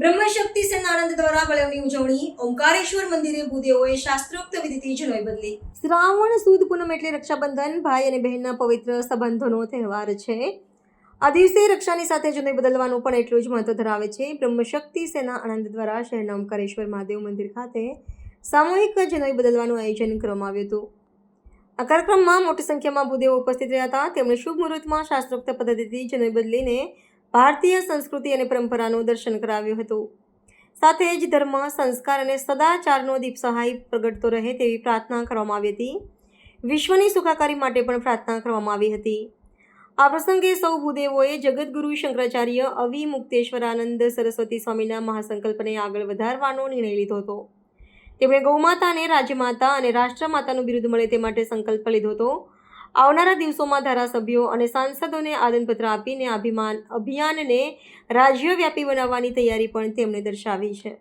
બ્રહ્મશક્તિ સેનાનંદ દ્વારા વળવની ઉજવણી ઓમકારેશ્વર મંદિરે ભૂદેવોએ શાસ્ત્રોક્ત વિધિથી જનોઈ બદલી. શ્રાવણ, સુદ, પૂનમ એટલે રક્ષાબંધન, ભાઈ અને બહેનના પવિત્ર સંબંધોનો તહેવાર છે. આ દિવસે રક્ષાની સાથે જનોઈ બદલવાનું પણ એટલું જ મહત્વ ધરાવે છે. બ્રહ્મશક્તિ સેના આનંદ દ્વારા શહેરના ઓમકારેશ્વર મહાદેવ મંદિર ખાતે સામૂહિક જનોઈ બદલવાનું આયોજન કરવામાં આવ્યું હતું. આ કાર્યક્રમમાં મોટી સંખ્યામાં ભૂદેવો ઉપસ્થિત રહ્યા હતા. તેમણે શુભ મુહૂર્તમાં શાસ્ત્રોક્ત પદ્ધતિથી જનોઈ બદલીને ભારતીય સંસ્કૃતિ અને પરંપરાનું દર્શન કરાવ્યું હતું. સાથે જ ધર્મ, સંસ્કાર અને સદાચારનો દીપ સહાય પ્રગટતો રહે તેવી પ્રાર્થના કરવામાં આવી હતી. વિશ્વની સુખાકારી માટે પણ પ્રાર્થના કરવામાં આવી હતી. આ પ્રસંગે સૌ ભૂદેવોએ જગતગુરુ શંકરાચાર્ય અવિ મુક્તેશ્વરાનંદ સરસ્વતી સ્વામીના મહાસંકલ્પને આગળ વધારવાનો નિર્ણય લીધો હતો. તેમણે ગૌમાતાને રાજ્યમાતા અને રાષ્ટ્રમાતાનું બિરુદ મળે તે માટે સંકલ્પ લીધો હતો. આવનારા દિવસોમાં ધારાસભ્યો અને સાંસદોને આદનપત્ર આપીને અભિમાન અભિયાનને રાજ્યવ્યાપી બનાવવાની તૈયારી પણ તેમણે દર્શાવી છે.